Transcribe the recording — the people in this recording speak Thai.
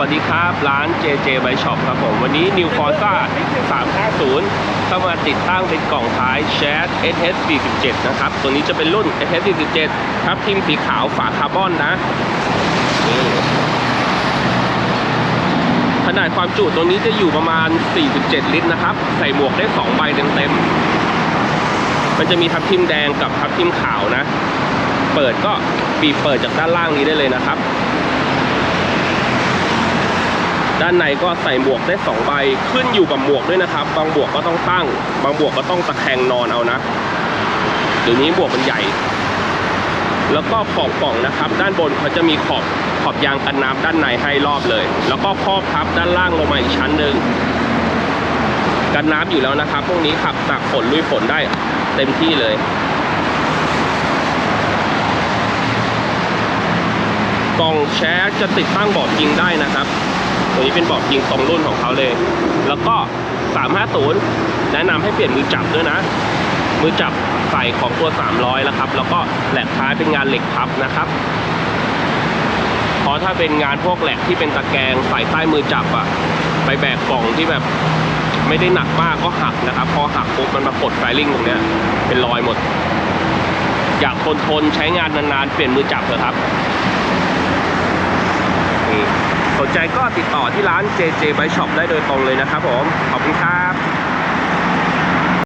วัสดีครับ ร้าน JJ b i Shop ครับผม วันนี้ New Forza 350 เข้ามาติดตั้งเป็นกล่องท้าย Chat SS47 นะครับ ตัวนี้จะเป็นรุ่น SS47 ครับทิมสีขาวฝาคาร์บอนนะ ขนาดความจุตัวนี้จะอยู่ประมาณ 47 ลิตรนะครับ ใส่หมวกได้ 2 ใบเต็มๆ มันจะมีทับทิมแดงกับทับทิมขาวนะ เปิดก็บีเปิดจากด้านล่างนี้ได้เลยนะครับ ด้านในก็ใส่หมวกได้ 2 ใบขึ้นอยู่กับหมวกด้วยนะครับ บางหมวกก็ต้องตั้ง บางหมวกก็ต้องตะแคงนอนเอานะเดี๋ยวนี้หมวกมันใหญ่ แล้วก็ขอบกล่องนะครับ ด้านบนเขาจะมีขอบขอบยางกันน้ำด้านในให้รอบเลย แล้วก็ครอบทับด้านล่างลงมาอีกชั้นหนึ่งกันน้ำอยู่แล้วนะครับ พวกนี้ขับตากฝนลุยฝนได้เต็มที่เลย กล่องแชร์จะติดตั้งบอร์ดยิงได้นะครับ ตัวนี้เป็นบอร์ดยิงตรงรุ่นของเขาเลย แล้วก็ 350 แนะนำให้เปลี่ยนมือจับด้วยนะ มือจับใส่ของตัว 300 แล้วครับ แล้วก็แหลกท้ายเป็นงานเหล็กพับนะครับเพราะถ้าเป็นงานพวกแหลกที่เป็นตะแกรงใส่ใต้มือจับอะไปแบกกล่องที่แบบไม่ได้หนักมากก็หักนะครับ พอหักปุ๊บมันมากดไฟลิ่งตรงเนี้ยเป็นรอยหมด อยากทนทนใช้งานนานๆ เปลี่ยนมือจับเถอะครับ นี่ส นใจก็ติดต่อที่ร้าน JJ Bike Shop ได้โดยตรงเลยนะครับผม ขอบคุณครับ